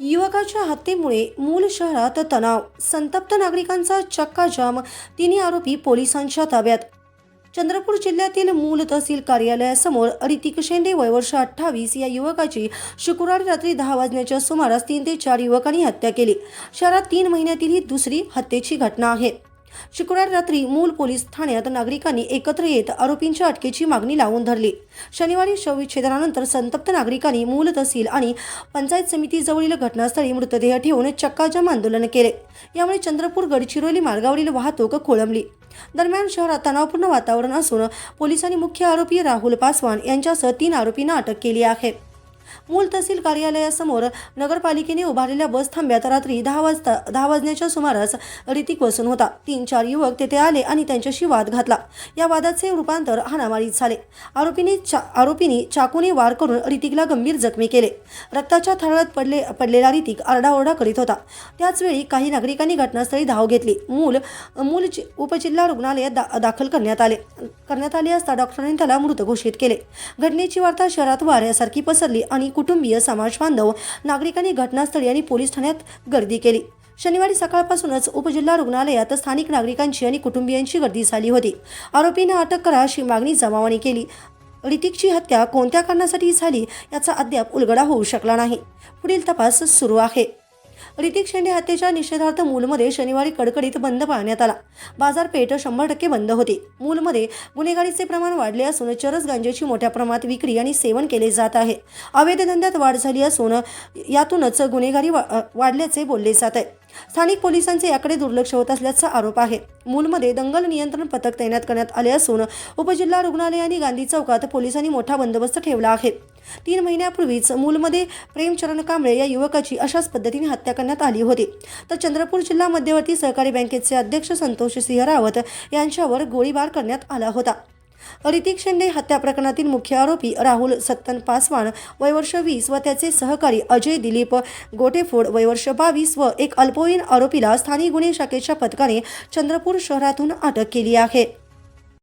युवकाच्या हत्येमुळे मूल शहरात तणाव. संतप्त नागरिकांचा चक्काजाम तिन्ही आरोपी पोलिसांच्या ताब्यात. चंद्रपूर जिल्ह्यातील मूल तहसील कार्यालयासमोर ऋतिक शेंडे वयवर्ष अठ्ठावीस या युवकाची शुक्रवारी रात्री दहा वाजण्याच्या सुमारास तीन ते चार युवकांनी हत्या केली. शहरात तीन महिन्यातील ही दुसरी हत्येची घटना आहे. शुक्रवार रात्री मूल पोलीस ठाण्यात नागरिकांनी एकत्र येत आरोपींच्या अटकेची मागणी लावून धरली. शनिवारी शवविच्छेदनानंतर संतप्त नागरिकांनी मूल तहसील आणि पंचायत समितीजवळील घटनास्थळी मृतदेह ठेवून चक्काजाम आंदोलन केले. यामुळे चंद्रपूर गडचिरोली मार्गावरील वाहतूक खोळंबली. दरम्यान शहरात तणावपूर्ण वातावरण असून पोलिसांनी मुख्य आरोपी राहुल पासवान यांच्यासह तीन आरोपींना अटक केली आहे. मूल तहसील कार्यालयासमोर नगरपालिकेने उभारलेल्या बस थांब्यात रात्री दहा वाजता दहा वाजण्याच्या सुमारास ऋतिक बसून होता. तीन चार युवक तेथे आले आणि त्यांच्याशी वाद घातला. या वादाचे रूपांतर हाणामारीत झाले. आरोपीने चा आरोपीने चाकूने वार करून ऋतिकला गंभीर जखमी केले. रक्ताच्या थळात पडले पडलेला ऋतिक आरडाओरडा करीत होता. त्याचवेळी काही नागरिकांनी घटनास्थळी धाव घेतली. मूल मूल उपजिल्हा रुग्णालयात दा दाखल करण्यात आले. करण्यात आली असता डॉक्टरांनी त्याला मृत घोषित केले. घटनेची वार्ता शहरात वाऱ्यासारखी पसरली आणि कुटुंबीय समाज बांधव नागरिकांनी घटनास्थळी आणि पोलीस ठाण्यात गर्दी केली. शनिवारी सकाळपासूनच उपजिल्हा रुग्णालयात स्थानिक नागरिकांची आणि कुटुंबियांची गर्दी झाली होती. आरोपींना अटक करा अशी मागणी जमावाने केली. ऋतिकची हत्या कोणत्या कारणासाठी झाली याचा अद्याप उलगडा होऊ शकला नाही. पुढील तपास सुरू आहे. ऋतिक शेंडे हत्येच्या निषेधार्थ मूलमध्ये शनिवारी कडकडीत बंद पाळण्यात आला. बाजारपेठ शंभर टक्के बंद होती. मूलमध्ये गुन्हेगारीचे प्रमाण वाढले असून चरस गांजेची मोठ्या प्रमाणात विक्री आणि सेवन केले जात आहे. अवैध धंद्यात वाढ झाली असून यातूनच गुन्हेगारी वा- वाढल्याचे बोलले जात आहे. स्थानिक पोलिसांचे याकडे दुर्लक्ष होत असल्याचा आरोप आहे. मूलमध्ये दंगल नियंत्रण पथक तैनात करण्यात आले असून उपजिल्हा रुग्णालय आणि गांधी चौकात पोलिसांनी मोठा बंदोबस्त ठेवला आहे. तीन महिन्यापूर्वीच मूलमध्ये प्रेमचरण कांबळे या युवकाची अशाच पद्धतीने हत्या करण्यात आली होती. तर चंद्रपूर जिल्हा मध्यवर्ती सहकारी बँकेचे अध्यक्ष संतोष सिंह रावत यांच्यावर गोळीबार करण्यात आला होता. ऋतिक शेंडे हत्या प्रकरणातील मुख्य आरोपी राहुल सत्तन पासवान वयवर्ष वीस व त्याचे सहकारी अजय दिलीप गोटेफोड वयवर्ष बावीस व एक अल्पवयीन आरोपीला स्थानिक गुन्हे शाखेच्या पथकाने चंद्रपूर शहरातून अटक केली आहे.